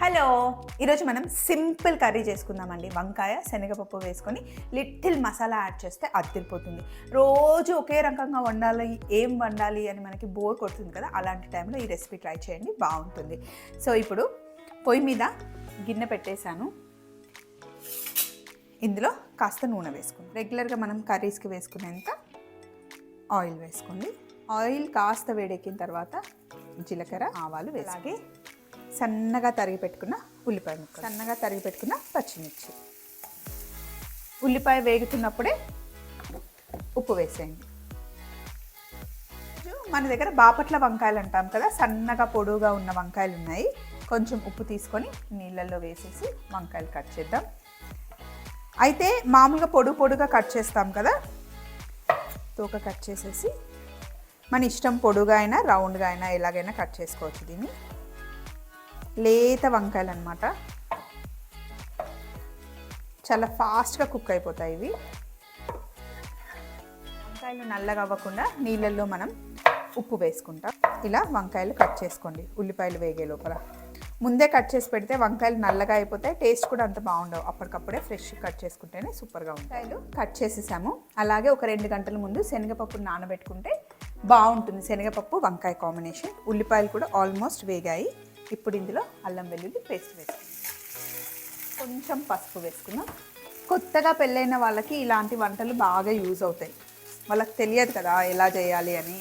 Hello ఈరోజు మనం simple curry చేసుకుందామండి. వంకాయ శనగపప్పు వేసుకొని లిటిల్ మసాలా యాడ్ చేస్తే అదిరిపోతుంది. రోజు ఒకే రకంగా వండాలి ఏం వండాలి అని మనకి బోర్ కొడుతుంది కదా అలాంటి టైంలో ఈ రెసిపీ ట్రై చేయండి బాగుంటుంది. సో ఇప్పుడు పొయ్యి మీద గిన్నె పెట్టేశాను. ఇందులో కాస్త నూనె వేసుకోండి రెగ్యులర్గా మనం కర్రీస్కి వేసుకునేంత ఆయిల్ వేసుకోండి. ఆయిల్ కాస్త వేడెక్కిన తర్వాత జీలకర్ర ఆవాలు వేసాగి సన్నగా తరిగి పెట్టుకున్న ఉల్లిపాయ ముక్క సన్నగా తరిగి పెట్టుకున్న పచ్చిమిర్చి. ఉల్లిపాయ వేగుతున్నప్పుడే ఉప్పు వేసేయండి. మన దగ్గర బాపట్ల వంకాయలు అంటాం కదా సన్నగా పొడువుగా ఉన్న వంకాయలు ఉన్నాయి. కొంచెం ఉప్పు తీసుకొని నీళ్ళల్లో వేసేసి వంకాయలు కట్ చేద్దాం. అయితే మామూలుగా పొడుగు పొడుగా కట్ చేస్తాం కదా తోక కట్ చేసేసి మన ఇష్టం పొడుగా అయినా రౌండ్గా అయినా ఎలాగైనా కట్ చేసుకోవచ్చు దీన్ని. లేత వంకాయలు అనమాట చాలా ఫాస్ట్గా కుక్ అయిపోతాయి ఇవి. వంకాయలు నల్లగా అవ్వకుండా నీళ్ళల్లో మనం ఉప్పు వేసుకుంటాం. ఇలా వంకాయలు కట్ చేసుకోండి ఉల్లిపాయలు వేగే లోపల. ముందే కట్ చేసి పెడితే వంకాయలు నల్లగా అయిపోతాయి టేస్ట్ కూడా అంత బాగుండవు. అప్పటికప్పుడే ఫ్రెష్ కట్ చేసుకుంటేనే సూపర్గా వంకాయలు కట్ చేసేసాము. అలాగే ఒక రెండు గంటల ముందు శనగపప్పు నానబెట్టుకుంటే బాగుంటుంది. శనగపప్పు వంకాయ కాంబినేషన్. ఉల్లిపాయలు కూడా ఆల్మోస్ట్ వేగాయి. ఇప్పుడు ఇందులో అల్లం వెల్లుల్లి పేస్ట్ వేసుకుందాం. కొంచెం పసుపు వేసుకుందాం. కొత్తగా పెళ్ళైన వాళ్ళకి ఇలాంటి వంటలు బాగా యూజ్ అవుతాయి. వాళ్ళకి తెలియదు కదా ఎలా చేయాలి అని.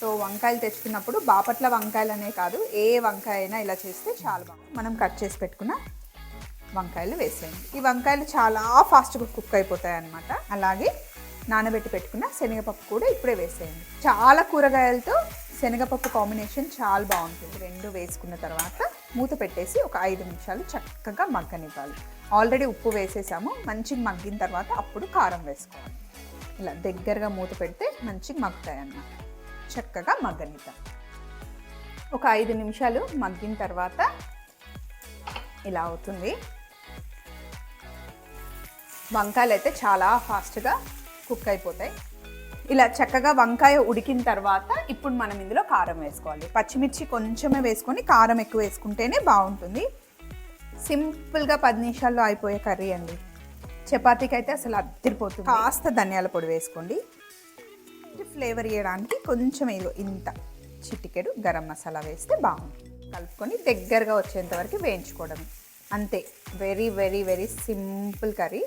సో వంకాయలు తెచ్చుకున్నప్పుడు బాపట్ల వంకాయలనే కాదు ఏ వంకాయ అయినా ఇలా చేస్తే చాలా బాగుంది మనం కట్ చేసి పెట్టుకున్న వంకాయలు వేసేయండి. ఈ వంకాయలు చాలా ఫాస్ట్గా కుక్ అయిపోతాయి అన్నమాట అలాగే నానబెట్టి పెట్టుకున్న శనగపప్పు కూడా ఇప్పుడే వేసేయండి. చాలా కూరగాయలతో శనగపప్పు కాంబినేషన్ చాలా బాగుంటుంది. రెండు వేసుకున్న తర్వాత మూత పెట్టేసి ఒక ఐదు నిమిషాలు చక్కగా మగ్గనివ్వాలి. ఆల్రెడీ ఉప్పు వేసేసాము. మంచిగా మగ్గిన తర్వాత అప్పుడు కారం వేసుకోవాలి. ఇలా దగ్గరగా మూత పెడితే మంచిగా మగ్గుతాయి అన్నమాట చక్కగా మగ్గనిద్దాం. ఒక ఐదు నిమిషాలు మగ్గిన తర్వాత ఇలా అవుతుంది. వంకాయలు అయితే చాలా ఫాస్ట్గా కుక్ అయిపోతాయి. ఇలా చక్కగా వంకాయ ఉడికిన తర్వాత ఇప్పుడు మనం ఇందులో కారం వేసుకోవాలి. పచ్చిమిర్చి కొంచెమే వేసుకొని కారం ఎక్కువ వేసుకుంటేనే బాగుంటుంది. సింపుల్గా పది నిమిషాల్లో అయిపోయే కర్రీ అండి. చపాతీకి అయితే అసలు అద్దరిపోతుంది. కాస్త ధనియాల పొడి వేసుకోండి. ఫ్లేవర్ ఇవ్వడానికి కొంచెం ఇదిగో ఇంత చిటికెడు గరం మసాలా వేస్తే బాగుంటుంది. కలుపుకొని దగ్గరగా వచ్చేంత వరకు వేయించుకోవడం అంతే. Very very very simple curry.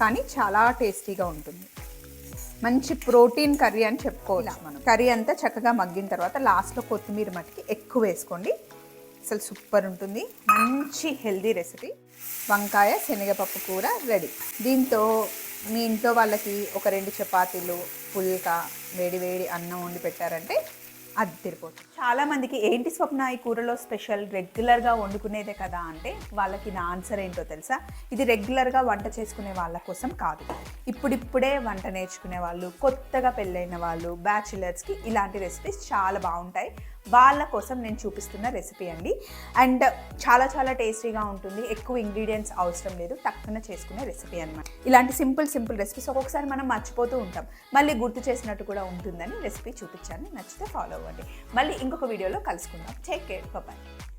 కానీ చాలా టేస్టీగా ఉంటుంది. మంచి ప్రోటీన్ కర్రీ అని చెప్పుకోవచ్చు మనం. కర్రీ అంతా చక్కగా మగ్గిన తర్వాత లాస్ట్లో కొత్తిమీర మట్టికి ఎక్కువ వేసుకోండి. అసలు సూపర్ ఉంటుంది. మంచి హెల్దీ రెసిపీ వంకాయ శనగపప్పు కూర రెడీ దీంతో మీ ఇంట్లో వాళ్ళకి ఒక రెండు చపాతీలు పుల్కా వేడి వేడి అన్నం వండి పెట్టారంటే అద్దరిపోతుంది చాలా మందికి ఏంటి స్వప్న ఈ కూరలో స్పెషల్ రెగ్యులర్గా వండుకునేదే కదా అంటే వాళ్ళకి నా ఆన్సర్ ఏంటో తెలుసా? ఇది రెగ్యులర్గా వంట చేసుకునే వాళ్ళ కోసం కాదు. ఇప్పుడిప్పుడే వంట నేర్చుకునే వాళ్ళు కొత్తగా పెళ్ళైన వాళ్ళు బ్యాచిలర్స్కి ఇలాంటి రెసిపీస్ చాలా బాగుంటాయి. వాళ్ళ కోసం నేను చూపిస్తున్న రెసిపీ అండి. అండ్ చాలా చాలా టేస్టీగా ఉంటుంది. ఎక్కువ ఇంగ్రీడియంట్స్ అవసరం లేదు. తక్కువ చేసుకునే రెసిపీ అనమాట ఇలాంటి సింపుల్ సింపుల్ రెసిపీస్ ఒక్కొక్కసారి మనం మర్చిపోతూ ఉంటాం. మళ్ళీ గుర్తు చేసినట్టు కూడా ఉంటుందని రెసిపీ చూపించాను. నచ్చితే ఫాలో అవ్వండి. మళ్ళీ ఇంకొక వీడియోలో కలుసుకుందాం. Take care bye